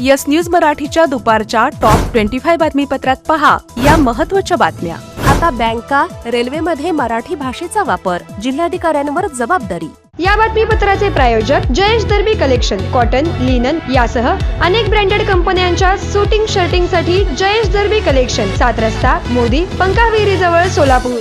Yes news मराठीच्या दुपारच्या top twenty five बातमीपत्रात पहा या महत्त्वाच्या बातम्या. आता बँका रेल्वेमध्ये मराठी भाषेचा वापर जिल्हाधिकाऱ्यांवर जबाबदारी. या बातमीपत्राचे प्रायोजक Jayesh Darbi collection cotton linen यासह अनेक ब्रँडेड कंपन्यांच्या सुटिंग शर्टिंगसाठी जयेश दर्बी कलेक्शन सात रस्ता मोदी पंकाविरी जवळ सोलापूर.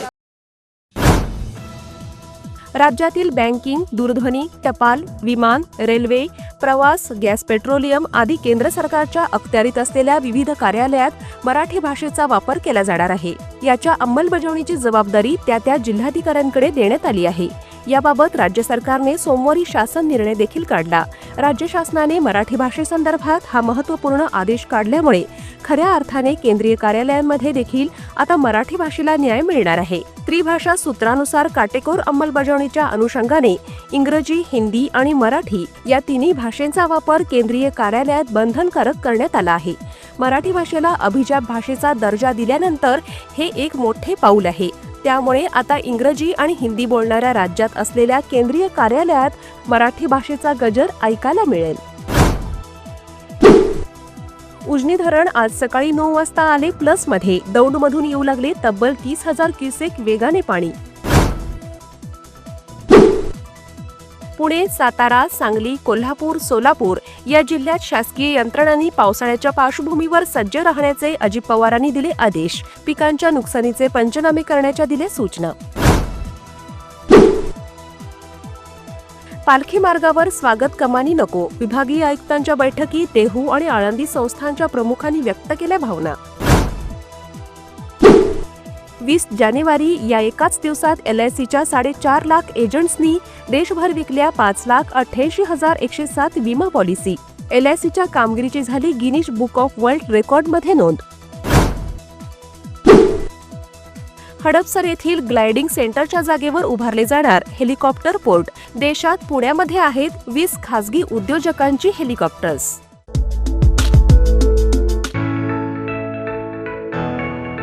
राज्यातील बँकिंग दूरध्वनी टपाल विमान रेल्वे प्रवास गॅस पेट्रोलियम आदी केंद्र सरकारच्या अखत्यारीत असलेल्या विविध कार्यालयात मराठी भाषेचा वापर केला जाणार आहे. याच्या अंमलबजावणीची जबाबदारी त्या त्या जिल्हाधिकाऱ्यांकडे देण्यात आली आहे. याबाबत राज्य सरकारने सोमवारी शासन निर्णय देखील काढला. राज्य शासनाने मराठी भाषेसंदर्भात हा महत्त्वपूर्ण आदेश काढल्यामुळे खऱ्या अर्थाने केंद्रीय कार्यालयांमध्ये देखील आता मराठी भाषेला न्याय मिळणार आहे. त्रिभाषा सूत्रानुसार काटेकोर अंमलबजावणीच्या अनुषंगाने इंग्रजी हिंदी आणि मराठी या तिन्ही भाषेचा वापर केंद्रीय कार्यालयात बंधनकारक करण्यात आला आहे. मराठी भाषेला अभिजात भाषेचा दर्जा दिल्यानंतर हे एक मोठे पाऊल आहे. त्यामुळे आता इंग्रजी आणि हिंदी बोलणाऱ्या राज्यात असलेल्या केंद्रीय कार्यालयात मराठी भाषेचा गजर ऐकायला मिळेल. उजनी धरण आज सकाळी नऊ वाजता आले प्लसमध्ये. दौंडमधून येऊ लागले तब्बल तीस हजार क्युसेक वेगाने पाणी. पुणे सातारा सांगली कोल्हापूर सोलापूर या जिल्ह्यात शासकीय यंत्रणांनी पावसाळ्याच्या पार्श्वभूमीवर सज्ज राहण्याचे अजित पवारांनी दिले आदेश. पिकांच्या नुकसानीचे पंचनामे करण्याच्या दिले सूचना. पालखी मार्गावर स्वागत कमानी नको विभागीय आयुक्तांच्या बैठकीत देहू आणि आळंदी संस्थांच्या प्रमुखांनी व्यक्त केल्या भावना. वीस जानेवारी या एकाच दिवसात एल आय सीच्या साडेचार लाख एजंट्सनी देशभर विकल्या पाच लाख अठ्ठ्याऐंशी हजार एकशे सात विमा पॉलिसी. एल आय सीच्या कामगिरीची झाली गिनीज बुक ऑफ वर्ल्ड रेकॉर्डमध्ये नोंद. हडपसर येथील ग्लायडिंग सेंटरच्या जागेवर उभारले जाणार हेलिकॉप्टर पोर्ट. देशात पुण्यामध्ये आहेत वीस खासगी उद्योजकांची हेलिकॉप्टर्स.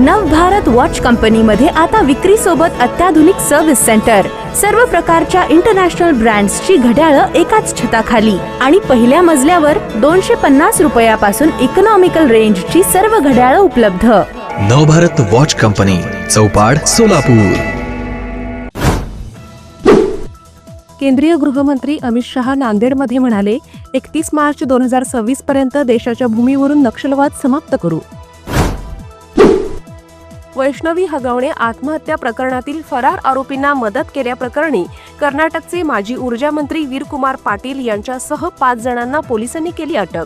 नवभारत वॉच कंपनीमध्ये आता विक्री सोबत अत्याधुनिक सर्व्हिस सेंटर सर्व प्रकारच्या इंटरनॅशनल ब्रँड्सची घड्याळं एकाच छताखाली. आणि पहिल्या मजल्यावर दोनशे पन्नास रुपयापासून इकॉनॉमिकल रेंजची सर्व घड्याळं उपलब्ध. Navbharat watch company Chaupad Solapur. केंद्रीय गृहमंत्री अमित शहा नांदेडमध्ये म्हणाले एकतीस मार्च दोन हजार सव्वीस पर्यंत देशाच्या भूमीवरून नक्षलवाद समाप्त करू. वैष्णवी हगवणे आत्महत्या प्रकरणातील फरार आरोपींना मदत केल्याप्रकरणी कर्नाटकचे माजी ऊर्जामंत्री वीरकुमार पाटील यांच्यासह पाच जणांना पोलिसांनी केली अटक.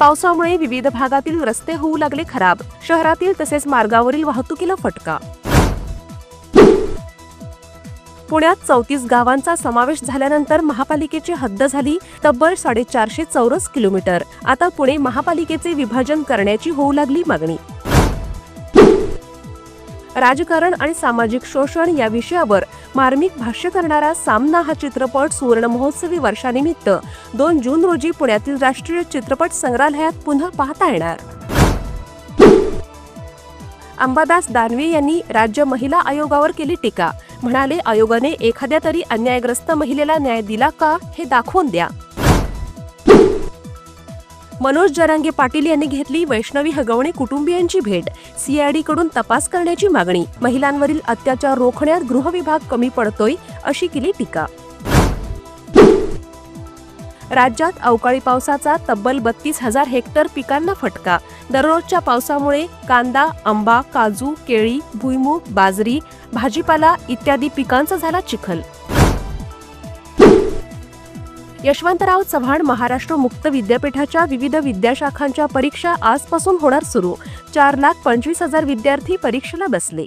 पावसामुळे विविध भागातील रस्ते होऊ लागले खराब. शहरातील तसेच मार्गावरील वाहतुकीला फटका. पुण्यात चौतीस गावांचा समावेश झाल्यानंतर महापालिकेची हद्द झाली तब्बल साडेचारशे चौरस किलोमीटर. आता पुणे महापालिकेचे विभाजन करण्याची होऊ लागली मागणी. राजकारण आणि सामाजिक शोषण या विषयावर मार्मिक भाष्य करणारा सामना हा चित्रपट सुवर्ण महोत्सवी वर्षानिमित्त दोन जून रोजी पुण्यातील राष्ट्रीय चित्रपट संग्रहालयात पुन्हा पाहता येणार. अंबादास दानवे यांनी राज्य महिला आयोगावर केली टीका. म्हणाले आयोगाने एखाद्या तरी अन्यायग्रस्त महिलेला न्याय दिला का हे दाखवून द्या. मनोज जरांगे पाटील यांनी घेतली वैष्णवी हगवणे कुटुंबियांची भेट. सीआयडी कडून तपास करण्याची मागणी. महिलांवरील अत्याचार रोखण्यात गृहविभाग कमी पडतोय अशी केली टीका. राज्यात अवकाळी पावसाचा तब्बल बत्तीस हजार हेक्टर पिकांना फटका. दररोजच्या पावसामुळे कांदा आंबा काजू केळी भुईमूग बाजरी भाजीपाला इत्यादी पिकांचा झाला चिखल. यशवंतराव चव्हाण महाराष्ट्र मुक्त विद्यापीठाच्या विविध विद्याशाखांच्या परीक्षा आजपासून होणार सुरू. चार लाख पंचवीस हजार विद्यार्थी परीक्षेला बसले.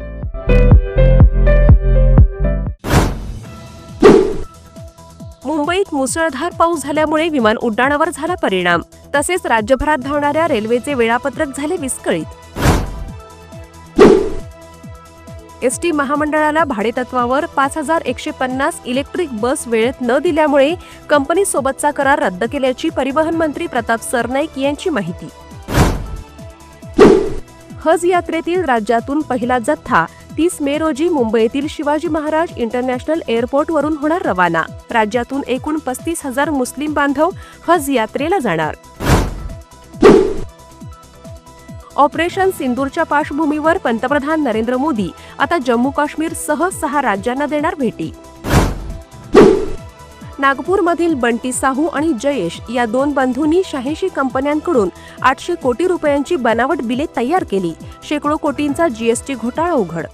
मुंबईत मुसळधार पाऊस झाल्यामुळे विमान उड्डाणावर झाला परिणाम. तसेच राज्यभरात धावणाऱ्या रेल्वेचे वेळापत्रक झाले विस्कळीत. एस टी महामंडळाला भाडेतत्वावर पाच हजार एकशे पन्नास इलेक्ट्रिक बस वेळेत न दिल्यामुळे कंपनीसोबतचा करार रद्द केल्याची परिवहन मंत्री प्रताप सरनाईक यांची माहिती. हज यात्रेतील राज्यातून पहिला जथ्था तीस मे रोजी मुंबईतील शिवाजी महाराज इंटरनॅशनल एअरपोर्टवरून होणार रवाना. राज्यातून एकूण पस्तीस हजार मुस्लिम बांधव हज यात्रेला जाणार. ऑपरेशन सिंदूरच्या पार्श्वभूमीवर पंतप्रधान नरेंद्र मोदी आता जम्मू काश्मीर सह सहा राज्यांना देणार भेटी. नागपूरमधील बंटी साहू आणि जयेश या दोन बंधूंनी शहाऐंशी कंपन्यांकडून आठशे कोटी रुपयांची बनावट बिले तयार केली. शेकडो कोटींचा जीएसटी घोटाळा उघड.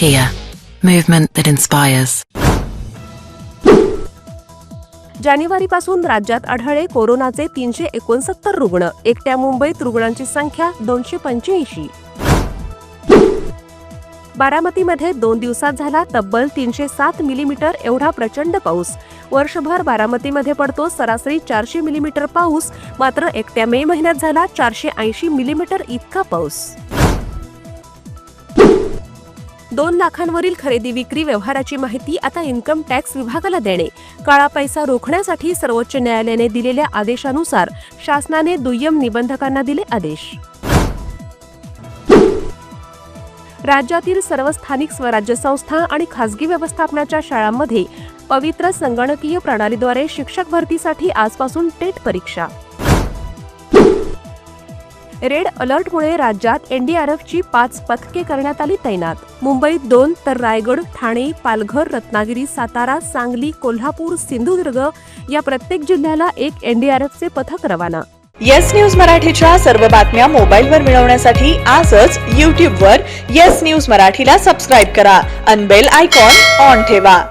Kia, movement that inspires. जानेवारीपासून राज्यात आढळले कोरोनाचे तीनशे एकोणसत्तर रुग्ण. एकट्या मुंबईत रुग्णांची संख्या दोनशे पंच्याऐंशी. बारामतीमध्ये दोन दिवसात झाला तब्बल तीनशे सात मिलीमीटर एवढा प्रचंड पाऊस. वर्षभर बारामतीमध्ये पडतो सरासरी चारशे मिलीमीटर पाऊस. मात्र एकट्या मे महिन्यात झाला चारशे ऐंशी मिलीमीटर इतका पाऊस. दोन लाखांवरील खरेदी विक्री व्यवहाराची माहिती आता इन्कम टॅक्स विभागाला देणे. काळा पैसा रोखण्यासाठी सर्वोच्च न्यायालयाने दिलेल्या आदेशानुसार शासनाने दुय्यम निबंधकांना दिले आदेश. राज्यातील सर्व स्थानिक स्वराज्य संस्था आणि खासगी व्यवस्थापनाच्या शाळांमध्ये पवित्र संगणकीय प्रणालीद्वारे शिक्षक भरतीसाठी आजपासून टेट परीक्षा. रेड अलर्टमुळे राज्यात एनडीआरएफची पाच पथके करण्यात आली तैनात. मुंबईत दोन तर रायगड ठाणे पालघर रत्नागिरी सातारा सांगली कोल्हापूर सिंधुदुर्ग या प्रत्येक जिल्ह्याला एक एनडीआरएफचे पथक रवाना. येस न्यूज मराठीच्या सर्व बातम्या मोबाईलवर मिळवण्यासाठी आजच यूट्यूबवर येस न्यूज मराठीला सबस्क्राईब करा अनबेल आयकॉन ऑन ठेवा.